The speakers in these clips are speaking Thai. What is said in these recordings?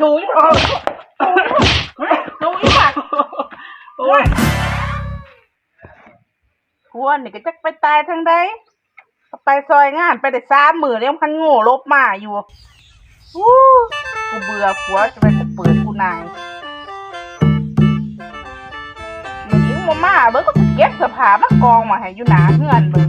ถูยถูยมากโอ้ยทวนนี่ก็จะไปตายทางใดไปซอยงานไปแต่สามมือแล้วมันโง่ลบมาอยู่อู้กูเบื่อผัวจะไปกูเปิดกูนายหญิงมามาเบิ่งก็สิเก็บเสื้อผ้ามากองมาให้อยู่หนาเฮือนเบิ่ง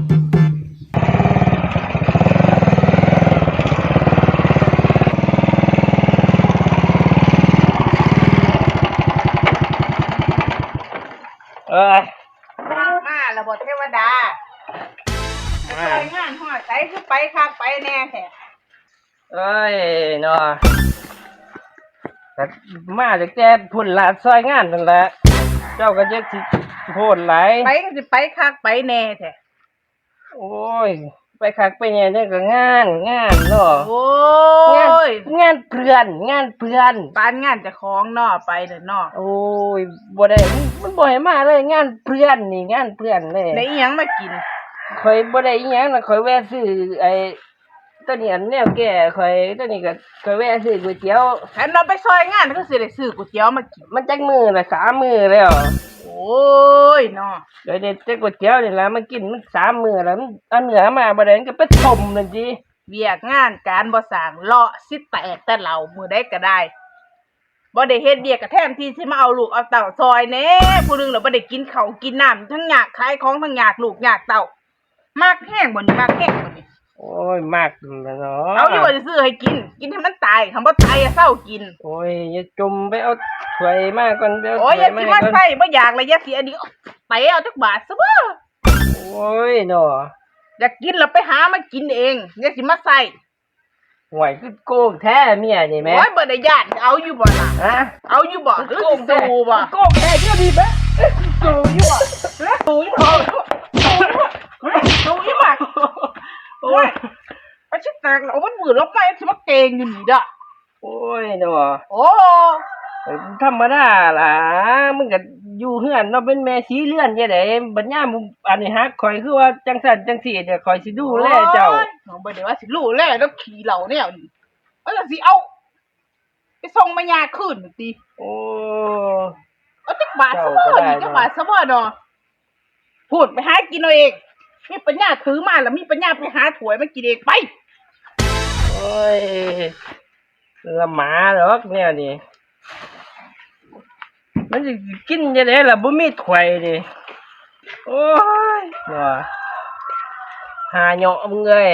เอ้ยมาระบบเทวดาไปซอยงานหอดใจคือไปคักไปแน่แท้เอ้ยเนาะแต่มาจากแต่พุ่นละซอยงานนั่นแหละเจ้าก็จะสิโพดไหลายไปก็สิไปคักไปแน่แท้โอ้ย ไปคักไปเนี่ยเนี่ยก็งาน งานเนาะโอ้งานย งานเพื่อน งานเพื่อนบ้านงานเจะคล้าของเนอไปเด้อเนอโอ้ยบ่ได้มันมันบ่ให้มาเลย งานเพื่อนนี่งานเพื่อนเลยได้อิหยังมากิน ข่อยบ่ได้อีหยังนะข่อยแวะซื้อไอ้ตัวนี้อันแนวแก่ข่อยตัวนี้ก็ข่อยแวะซื้อก๋วยเตี๋ยวฉันเราไปซอยงานก็สิได้ซื้อก๋วยเตี๋ยวมากิน มันจักมือละสามมือแล้วโอ้ยเนอเดี๋ยวเด็ดแต่ก๋วยเตี๋ยวนี่ล่ะมันกินมันสามมือแล้วมันเอาเนื้อมาบ่ได้มันก็ไปต้มนั่นจิ เวียกงานการบ่สร้างเลาะสิแตกแต่เรามือได้ก็ได้บ่ได้เฮ็ดเวียกกระแทนที่สิมาเอาลูกเอาเต่าซอยแหน่ผู้หนึงเราบ่ได้กินข้าวกินน้ำทั้งอยากขายของทั้งอยากลูกอยากเต่ามากแห้งบ่นี่มากแห้งบ่นี่โอ้ยมากแล้วเนาะเอาอยู่ว่าจะซื้อให้กิน กินให้มันตายคำว่าตายอะเศร้ากิน โอ้ยอย่าจุ่มไปเอาถ้วยมาก่อนเดี๋ยวโอ้ยอย่าสิมาก่อนใส่บ่อยากเลยอย่าสิอันนี้ไปเอาจักบาทซะบ่โอ้ยเนาะ อยากกินแล้วไปหามากินเองอย่าสิมาใส่ห่วยคือโกงแท้เมียนี่แม่โอ้ยบ่ได้ญาติเอาอยู่บ่ล่ะฮะเอาอยู่บ่หรือโกสิงแท้สู้บ่โกงแท้เดี๋ยวดีแม่สู้อยู่บ่แล้วสู้อยู่บ่สู้อยู่บ่โอ้ยไปชิแตกแล้วมันมือลบไปสิมาเกงอยู่นี่เด้อโอ้ยเนาะโอ้ธรรมดาล่ะมึงก็ อยู่เฮือนเนาะเป็นแม่ชีเลื่อนจังได๋บัดยามมึงอันนี้ฮักข่อยคือว่าจังซั่นจังซี่เดี๋ยวข่อยสิดูแลเจ้าโอ้ยน้องบ่ได้ว่าสิรู้แลแล้วขี่เหล่าแนวนี่เอาจังสิเอา ไปส่งมายาคืนติโอ้เอาจักบาทซะบ่เจ้าก็ได้นี่จักบาทซะบ่เนาะพูดไปหากินเอาเองมีปัญญาถือมาแล้วมีปัญญาไปหาถ้วยมากินเองไปโอ้ยละหมาหรอกแนวนี้ มันสิกินจังได๋ล่ะบ่มีถ้วยดิโอ้ยเนาะหาเหยาะมึงเอ้ย